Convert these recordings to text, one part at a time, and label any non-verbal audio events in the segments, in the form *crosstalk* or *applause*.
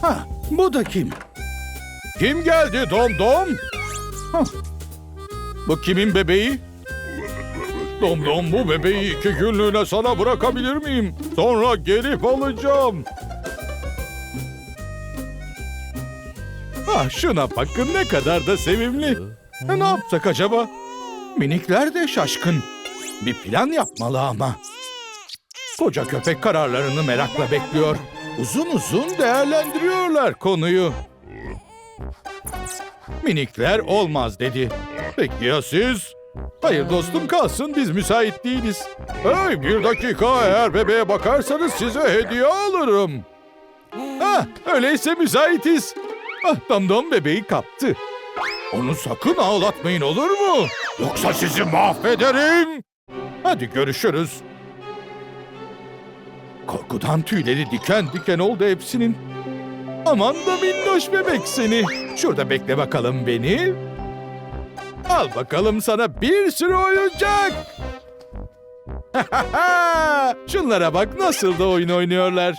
Ha, bu da kim? Kim geldi Dom Dom? Hah. Bu kimin bebeği? Dom Dom bu bebeği iki günlüğüne sana bırakabilir miyim? Sonra gelip alacağım. Ah şuna bakın ne kadar da sevimli. E, ne yapsak acaba? Minikler de şaşkın. Bir plan yapmalı ama. Koca köpek kararlarını merakla bekliyor. Uzun uzun değerlendiriyorlar konuyu. Minikler olmaz dedi. Peki ya siz? Hayır dostum kalsın biz müsait değiliz. Hey bir dakika eğer bebeğe bakarsanız size hediye alırım. Ah öyleyse müsaitiz. Ah Damdam bebeği kaptı. Onu sakın ağlatmayın olur mu? Yoksa sizi mahvederim. Hadi görüşürüz. Korkudan tüyleri diken diken oldu hepsinin. Aman da minnoş bebek seni. Şurada bekle bakalım beni. Al bakalım sana bir sürü oyuncak. *laughs* Şunlara bak nasıl da oyun oynuyorlar.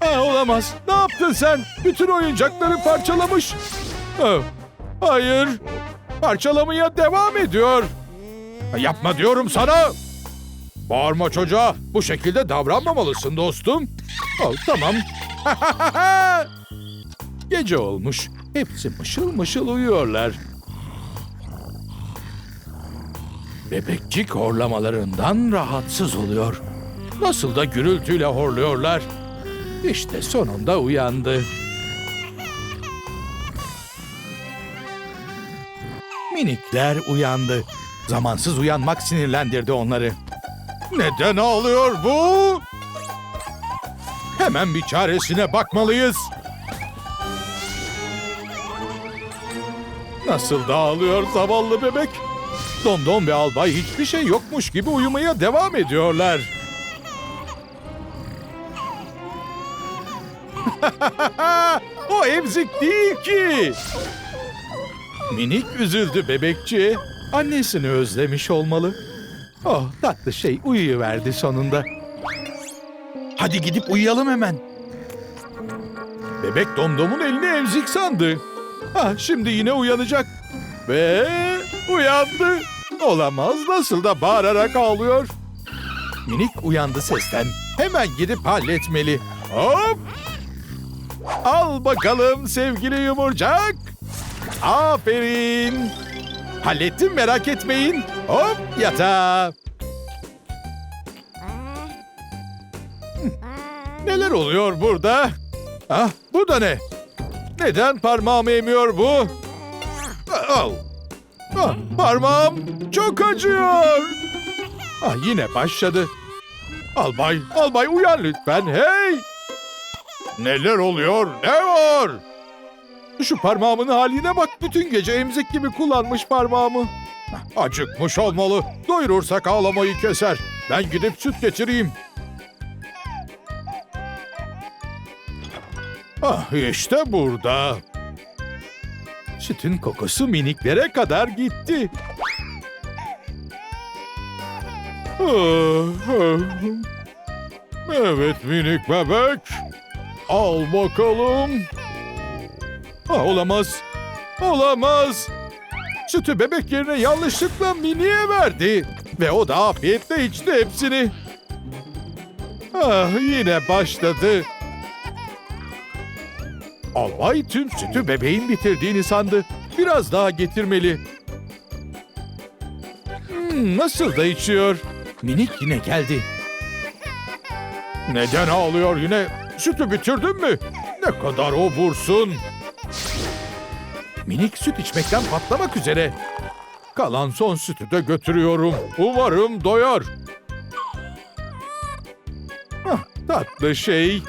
Ha, olamaz. Ne yaptın sen? Bütün oyuncakları parçalamış. Ha, hayır. Parçalamaya devam ediyor. Yapma diyorum sana. Bağırma çocuğa. Bu şekilde davranmamalısın dostum. Al tamam. *laughs* Gece olmuş. Hepsi mışıl mışıl uyuyorlar. Bebekçik horlamalarından rahatsız oluyor. Nasıl da gürültüyle horluyorlar. İşte sonunda uyandı. Minikler uyandı. Zamansız uyanmak sinirlendirdi onları. Neden ağlıyor bu? Hemen bir çaresine bakmalıyız. Nasıl da ağlıyor zavallı bebek? Domdom ve albay hiçbir şey yokmuş gibi uyumaya devam ediyorlar. *laughs* o emzik değil ki. Minik üzüldü bebekçi. Annesini özlemiş olmalı. Oh tatlı şey uyuyuverdi sonunda. Hadi gidip uyuyalım hemen. Bebek domdomun elini emzik sandı. Ha şimdi yine uyanacak. Ve uyandı. Olamaz nasıl da bağırarak ağlıyor. Minik uyandı sesten. Hemen gidip halletmeli. Hop! Al bakalım sevgili yumurcak. Aferin. Hallettim merak etmeyin. Hop yatağa. Neler oluyor burada? Ah bu da ne? Neden parmağımı emiyor bu? Al. Ah, parmağım çok acıyor. Ah yine başladı. Albay, albay uyan lütfen. Hey! Neler oluyor? Ne var? Şu parmağımın haline bak. Bütün gece emzik gibi kullanmış parmağımı. Acıkmış olmalı. Doyurursak ağlamayı keser. Ben gidip süt getireyim. Ah işte burada. Sütün kokusu miniklere kadar gitti. Ah, ah. Evet minik bebek. Al bakalım. Ah, olamaz. Olamaz. Sütü bebek yerine yanlışlıkla miniye verdi. Ve o da afiyetle içti hepsini. Ah yine başladı. Albay tüm sütü bebeğin bitirdiğini sandı. Biraz daha getirmeli. Hmm, nasıl da içiyor. Minik yine geldi. Neden ağlıyor yine? Sütü bitirdin mi? Ne kadar obursun. Minik süt içmekten patlamak üzere. Kalan son sütü de götürüyorum. Umarım doyar. Ah, tatlı şey.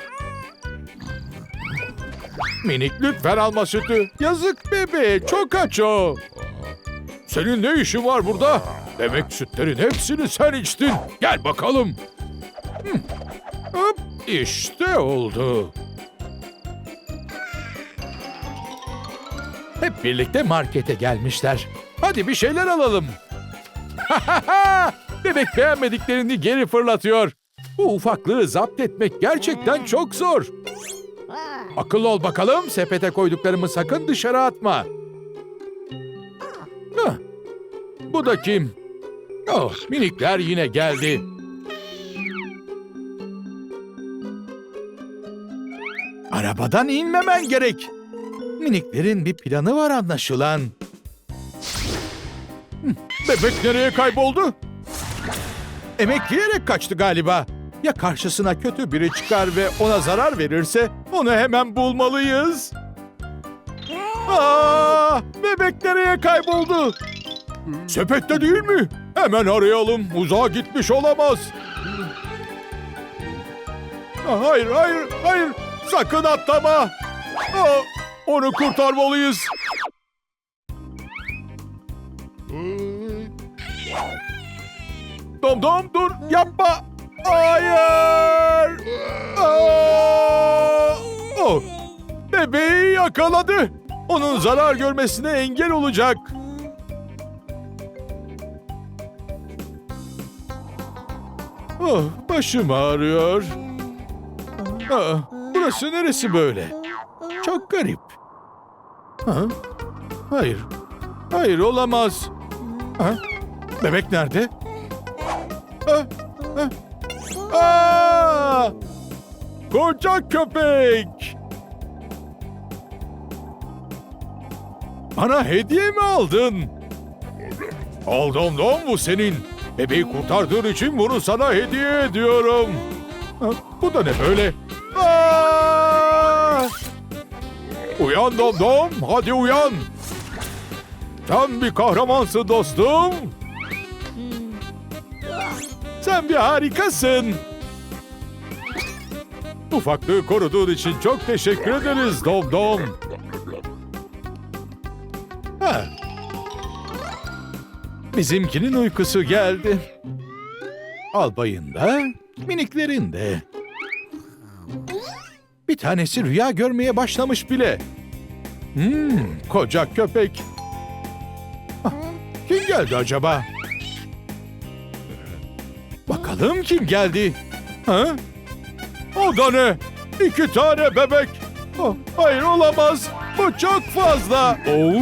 Minik lütfen alma sütü. Yazık bebe çok aç o. Senin ne işin var burada? Demek sütlerin hepsini sen içtin. Gel bakalım. Hop, işte oldu. Hep birlikte markete gelmişler. Hadi bir şeyler alalım. *laughs* Bebek beğenmediklerini geri fırlatıyor. Bu ufaklığı zapt etmek gerçekten çok zor. Akıllı ol bakalım, sepete koyduklarımı sakın dışarı atma. Hah, Bu da kim? Oh, minikler yine geldi. Arabadan inmemen gerek. Miniklerin bir planı var anlaşılan. Hı, Bebek nereye kayboldu? Emekleyerek kaçtı galiba. Ya karşısına kötü biri çıkar ve ona zarar verirse onu hemen bulmalıyız. Aa, bebek nereye kayboldu? Sepette değil mi? Hemen arayalım. Uzağa gitmiş olamaz. Hayır, hayır, hayır. Sakın atlama. Aa, onu kurtarmalıyız. Dom dom dur yapma. Hayır. Aa! Oh, bebeği yakaladı. Onun zarar görmesine engel olacak. Oh, başım ağrıyor. Aa, burası neresi böyle? Çok garip. Ha? Hayır. Hayır olamaz. Ha? Bebek nerede? Ha? Ha? Aa! Koca köpek! Bana hediye mi aldın? Aldım dom bu senin. Bebeği kurtardığın için bunu sana hediye ediyorum. Ha, bu da ne böyle? Aa! Uyan dom hadi uyan. Sen bir kahramansın dostum. Sen bir harikasın. Ufaklığı koruduğun için çok teşekkür ederiz Dom Dom. Ha. Bizimkinin uykusu geldi. Albayın da, miniklerin de. Bir tanesi rüya görmeye başlamış bile. Hmm, koca köpek. Ah, Kim geldi acaba? Bakalım kim geldi? Ha? O da ne? İki tane bebek. Oh, hayır olamaz. Bu çok fazla. Oo.